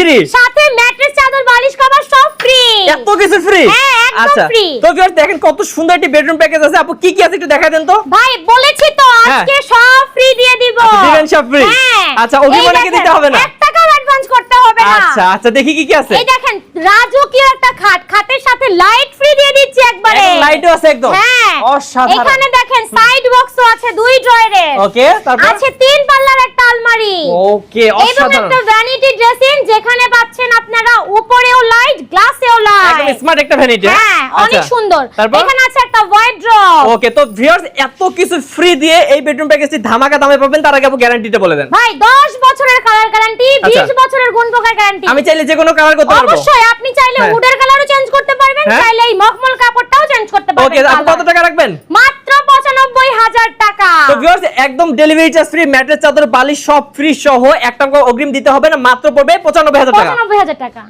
Free সাথে mattress চাদর বালিশ কভার সব ফ্রি এত কিছু ফ্রি হ্যাঁ, একদম আচ্ছা free। তো ভিউয়ার্স দেখেন কত সুন্দর একটি বেডরুম প্যাকেজ আছে। আপু কি কি আছে একটু দেখাই দেন তো? ভাই বলেছি তো হ্যাঁ। আজকে সব ফ্রি দিয়ে দিব। আচ্ছা, দিবেন সব free? হ্যাঁ। আচ্ছা, অগ্রিম এই নাকি দেখেন, দিতে হবে না? অ্যাডভান্স করতে হবে না। আচ্ছা আচ্ছা দেখি কি কি আছে। এই দেখেন রাজকীয় একটা খাট। খাটের সাথে লাইট ফ্রি দিয়ে দিচ্ছি একবারে। লাইটও আছে একদম। হ্যাঁ। অসাধারণ। এখানে দেখেন সাইড বক্সও আছে দুই ড্রয়ারের ওকে তারপর? আছে তিন পাল্লার আলমারি ওকে এবং অসাধারণ। একটা ভ্যানিটি ড্রেসিং যেখানে পাচ্ছেন আপনারা উপরেও লাইট গ্লাসেও লাইট একদম স্মার্ট একটা ভ্যানিটি হ্যাঁ? অনেক সুন্দর। এখানে আছে একটা ওয়ার্ড্রপ ওকে তো ভিউয়ার্স এত কিছু ফ্রি দিয়ে এই বেডরুম প্যাকেজটি ধামাকা দামে পাবেন তার আগে আপু গ্যারান্টিটা বলে দেন। ভাই 10 বছরের কালার গ্যারান্টি 20 আচ্ছা। বছরের গুণ প্রকার গ্যারান্টি আমি চাইলে যে কোনো কালার করতে পারব। অবশ্যই আপনি চাইলে হ্যাঁ। উডের কালারও চেঞ্জ করতে পারবেন হ্যাঁ। চাইলে এই মখমল কাপড়টাও চেঞ্জ করতে পারবেন ওকে আপু কত টাকা রাখবেন? মাত্র 95000 টাকা ভিউয়ার্স একদম ডেলিভারি চার্জ ফ্রি ম্যাট্রেস চাদর, বালিশ সব ফ্রি সহ একটা অগ্রিম দিতে হবে না, মাত্র পড়বে 95000 টাকা। 95000 টাকা।